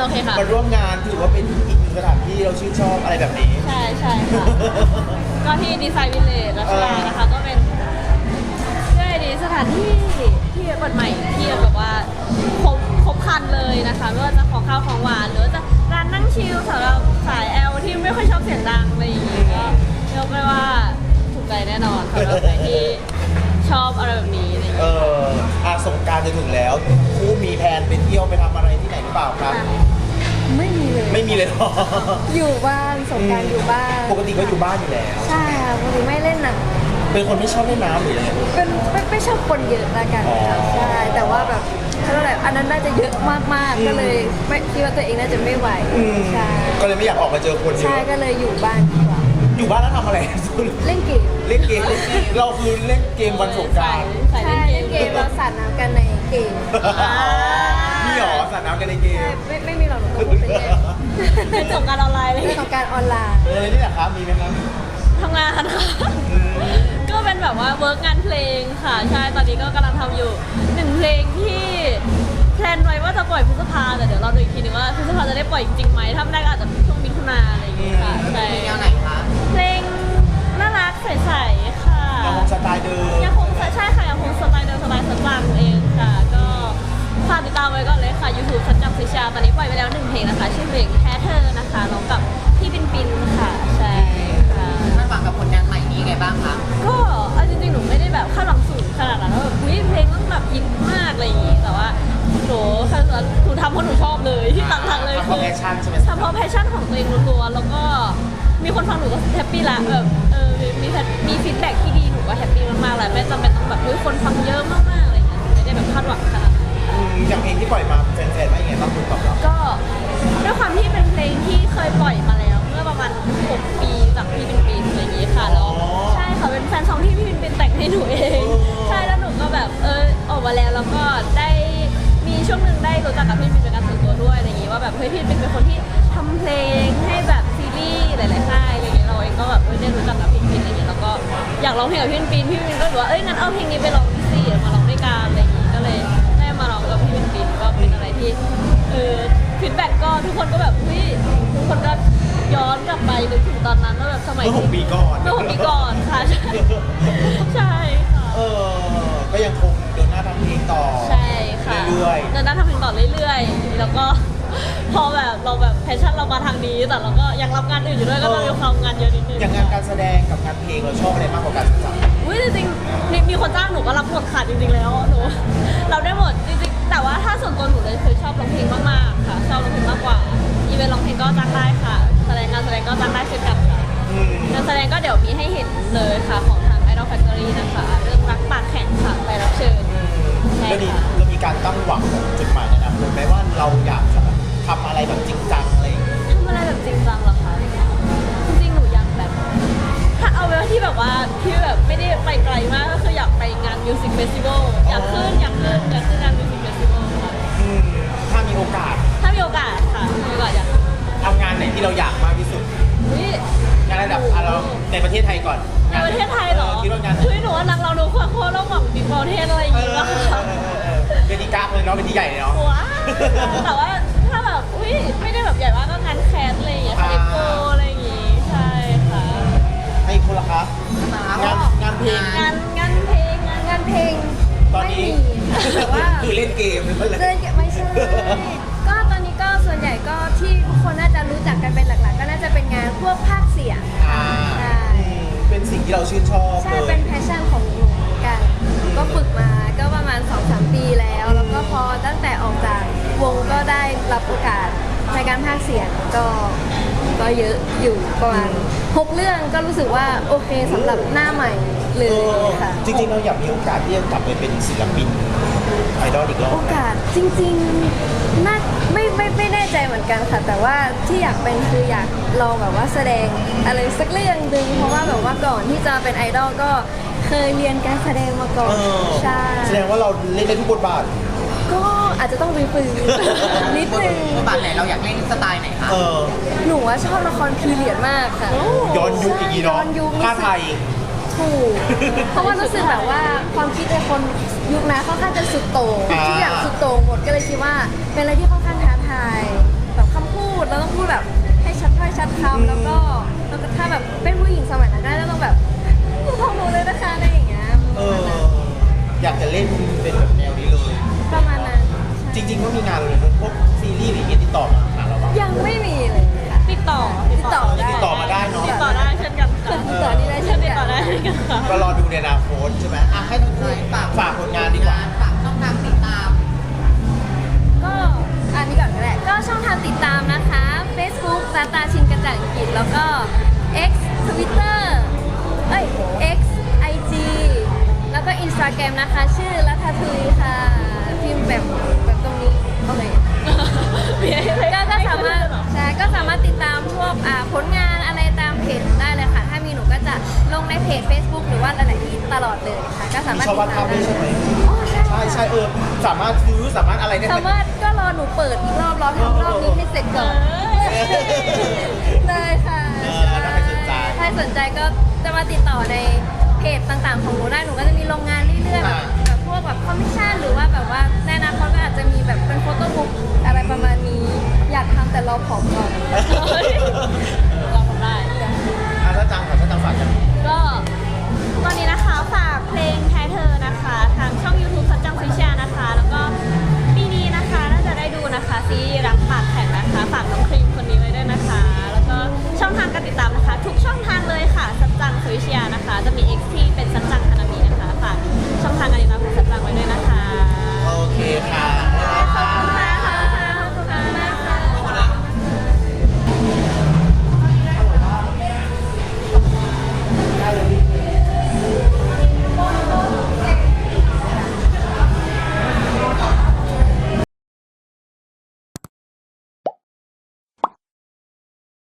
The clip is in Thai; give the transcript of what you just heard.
โอเคค่ะ มาร่วมงานถือว่าเป็นอีกหนึ่งสถานที่เราชื่นชอบอะไรแบบนี้ ใช่ใช่ค่ะ ก็ที่ดีไซน์วิลเลจรัชดานะคะก็เป็นเรื่อยดีสถานที่ที่เปิดใหม่ที่แบบว่าครบครบครันเลยนะคะไม่ว่าจะของข้าวของหวานหรือว่าจะร้านนั่งชิลสำหรับสายแอลที่ไม่ค่อยชอบเสียงดังอะไรอย่างงี้ก็ มีเลยไม่มีเลยเหรออยู่บ้านสงกรารอยู่บ้านปกติก็อยู่บ้านอยู่แล้ว ใช่ค่ะปกติไม่เล่นหนังเป็นคนไม่ชอบเล่นน้ำหรือยังไง เป็นไม่ไม่ชอบคนเยอะละกันอ๋อค่ะใช่แต่ว่าแบบเขาเรียกอะไรอันนั้นน่าจะเยอะมากๆก็เลยไม่คิดว่าตัวเองน่าจะไม่ไหวอืมใช่ก็เลยไม่อยากออกมาเจอคนเยใช่อะก็เลยอยู่บ้านดีกว่าอยู่บ้านแล้วทำอะไรเล่นเกมเล่นเกมเราคือเล่นเกมวันสงกรารสายใช่เล่เล่นนเกเกมมเราสาดน้ำกันในเกมมีหรอสาดน้ำกันในเกใช่มไม่ไม่มีหรอกหนูก็พูดไป เรื่อยเป็นสงกรารออนไลน์เลยเรื่องของการออนไลน์เออนี่แหละครับมีไหมครับทำงานค่ะ ก็เป็นแบบว่าเวิร์กงานเพลงค่ะ ใช่ ตอนนี้ก็กำลังทำอยู่หนึ่งเพลงที่แพลนไว้ว่าจะปล่อยพฤษภาแต่เดี๋ยวเราดูอีกทีนึงว่าพฤษภาจะได้ปล่อยจริงๆไหมถ้าไม่ได้ก็อาจจะช่วงมิถุนาอะไรอย่างเงี้ยค่ะใช่แนวไหนคะเพลงน่ารักใสๆค่ะ ยังคงสไตล์เดิมยังคงใช่ค่ะยังคงสไตล์เดิมสไตล์สตางค์เองค่ะ สัจจับสิชาตอนนี้ปล่อยไปแล้วหนึ่งเพลงนะคะ ชื่อเพลงแค่เธอนะคะร้องกับพี่ปินปินค่ะใช่ค่ะ คาดหวังกับผลงานใหม่นี้ไงบ้างคะก็เอาจริงๆ หนูไม่ได้แบบคาดหวังสูงขนาดนั้นว่าแบบอุ๊ยเพลงต้องแบบฮิตมากอะไรอย่างงี้ แต่ว่าหนูคาดหวังหนูทำเพราะหนูชอบเลยที่หลักๆเลยทำเพคืราะอแพชชั่นใช่ไหมทำเพราะแพชชั่นของตัวเองล้วนๆแล้วก็มีคนฟังหนูก็แฮปปี้ละแบบเออมีมีมีฟีดแบ็กที่ดีหนูก็แฮปปี้มากๆแหละไม่จำเป็นต้องแบบเฮ้ยคนฟังเยอะมากๆอะไรอย่างเงี้ยหนูไม่ได้แบบคาดหวังขนาดนั้น อืมอย่างเพลงที่ปล่อยมาแฟนๆว่ายังไงบ้างคุณตอบรับก็ด้วยความที่เป็นเพลงที่เคยปล่อยมาแล้ว เมื่อประมาณ 6 ปีจากพี่ปินปินอะไรอย่างงี้ค่ะแล้วใช่ค่ะเป็นแฟนซองที่พี่ปินปินแต่งให้หนูเอง ใช่แล้วหนูก็แบบเออออกมาแล้วแล้วก็ได้มีช่วงหนึ่งได้รู้จักกับพี่ปินเป็นการส่วนตัวด้วยอะไรอย่างงี้ว่าแบบเฮ้ยพี่ปินเป็นคนที่ทำเพลงให้แบบซีรีส์หลายๆค่ายอะไรอย่างเงี้ยเราเองก็แบบเออได้รู้จักกับพี่ปินอะไรอย่างเงี้ยแล้วก็อยากร้องเพลงกับพี่ปินพี่ปินก็บอกว่าเอ้ยงั้นเอาเพลงนี้ไปร้องที่สี่มา เป็นอะไรที่เออฟีดแบ็กก็ทุกคนก็แบบเฮ้ยทุกคนก็ย้อนกลับไปนึกถึงตอนนั้นว่าแบบสมัยเมื่อหกปีก่อนเมื่อหกปีก่อนค่ะใช่ใช่ค่ะเออ ก็ยังคงเดินหน้าทำเพลงต่อใช่ค่ะเรื่อยเดินหน้าทำเพลงต่อเรื่อยๆ แล้วก็ พอแบบเราแบบแพชชั่นเรามาทางนี้ แต่เราก็ยังรับงานอื่นอยู่ด้วยก็ต้องมีความงานเยอะนิดนึงๆอย่างงานการแสดงกับงานเพลงเราชอบอะไรมากกว่ากันจังอุ้ยจริงๆมีมีคนจ้างหนูก็รับหมดค่ะจริงๆแล้วหนูเราได้หมดจริงๆแต่ว่าถ้าส่วนตัวหนูเลยคือชอบร้องเพลงมากๆค่ะชอบร้องเพลงมากกว่า มากก็คืออยากไปงานมิวสิกเฟสติวัลอยากขึ้นอยากขึ้นอยากขึ้นงานมิวสิกเฟสติวัลค่ะอืมถ้ามีโอกาสถ้ามีโอกาสค่ะมีโอกาสอยากขึ้นทำงานไหนที่เราอยากมากที่สุดอุ๊ย งานระดับอะเราในประเทศไทยก่อนในประเทศไทยเหรอคิดว่างานไหนเฮ้ยหนูว่านักเราดูควรควรต้องหวังบิ๊กบอลเทนอะไรอย่างเองี้อป่ะเออเออเออเป็นที่กราฟเลยเนาะเป็นที่ใหญ่เลยเนาะว้าวแต่ว่าถ้าแบบอุ้ยไม่ได้แบบใหญ่มากก็งานแคสอะไรอย่างเงี้ยค่ะเอ็กโปอะไรอย่างงี้ใช่ค่ะ ให้คนละครับงานงานเพลง งานงานเพลงงานงานเพลงตอนไม่นี้มีแต่ว่า คือเล่นเกมนั่นแหละเล่นเกมไม่ใช่ ก็ตอนนี้ก็ส่วนใหญ่ก็ที่ทุกคนน่าจะรู้จักกันเป็นหลักๆ ก็น่าจะเป็นงานพวกภาคเสียงอ่า ใช่อืมเป็นสิ่งที่เราชื่นชอบใช่เลยเป็นแพชชั่นของหนูเหมือนกัน ก็ฝึกมาก็ประมาณ 2-3 ปีแล้ว แล้วก็พอตั้งแต่ออกจากวงก็ได้รับโอกาสในการพากย์เสียงก็ ก็เยอะอยู่ประมาณหกเรื่องก็รู้สึกว่าโอเคสำหรับหน้าใหม่เลเอยอค่ะ จริงๆเราอยากมีโอกาสที่จะกลับไปเป็นศิลปินไอดอลอีกรอบโอกาสจริงๆน่าไม่ไม่ไม่แน่ใจเหมือนกันค่ะ แต่ว่าที่อยากเป็นคืออยากลองแบบว่าแสดงอะไรสักเรื่องหนึ่งเพราะว่าแบบว่าก่อนที่จะเป็นไอดอลก็เคยเรียนการแสดงมาก่อนเออใช่แสดงว่าเราเล่นได้ทุกบทบาท ก็อาจจะต้องรีฟืนนิดนึง บทบาทไหนเราอยากเล่นสไตล์ไหนคะเออ หนูว่าชอบละครพีเรียดมากค่ะย้อนยุคอย่างนี้เนาะย้อนยุคผ้าไทย ถูก เพราะว่ารู้สึกแบบว่าความคิดในคนยุคนั้นค่อนข้างจะสุดโต่งอ่า ทุกอย่างสุดโต่งหมดก็เลยคิดว่า เป็นอะไรที่ค่อนข้างท้าทายแบบคำพูดเราต้องพูดแบบให้ชัดถ้อยชัดคำแล้วก็แล้วก็ถ้าแบบเป็นผู้หญิงสมัยนั้นก็จะต้องแบบพูดของหนูเลยนะคะอะไรอย่างเงี้ยเออ อยากจะเล่นเป็นแบบแนวนี้เลยประมาณนั้น จริงๆก็มีงานเลยนะพวกซีรีส์หรืออย่างเงี้ยติดต่อมาหาเราบ้างยังไม่มีเลยค่ะติดต่อติดต่อได้ติดต่อมาได้เนาะติดต่อได้เช่นกันค่ะติดต่อนี่ได้เช่นติดกัต่อนได้เช่นกันค่ะก็รอดูในอนาคตใช่ไหมอะให้ทั้งคู่ฝากฝากผลงานดีกว่าฝากช่องทางติดตาม ก็อันนี้ก่อนก็ได้ก็ช่องทางติดตามนะคะ Facebook ตาตาชินกระจ่างกิจแล้วก็ X Twitter เอ้ย X IG แล้วก็ Instagram นะคะ ชื่อรัฐทุยค่ะพิมพ์แบบ ในเพจ Facebook หรือว่าหลายๆที่ตลอดเลยค่ะก็สามารถชอบติวาดดตาภามพได้ด้วยใช่ไหมอ๋อใช่ใช่ใช่เออสามารถซื้อสามารถอะไรได้สามารถก็รอหนูเปิดอีกรอบรอทำรอบนี้ให้เสร็จก่อนเลยค่ะเออถ้าใครสนใจ ใครสนใจก็จะมาติดต่อในเพจต่างๆ ของหนูได้หนูก็จะมีโรงงานเรื่อยๆ เอเชียนะคะ จะมี X ที่เป็น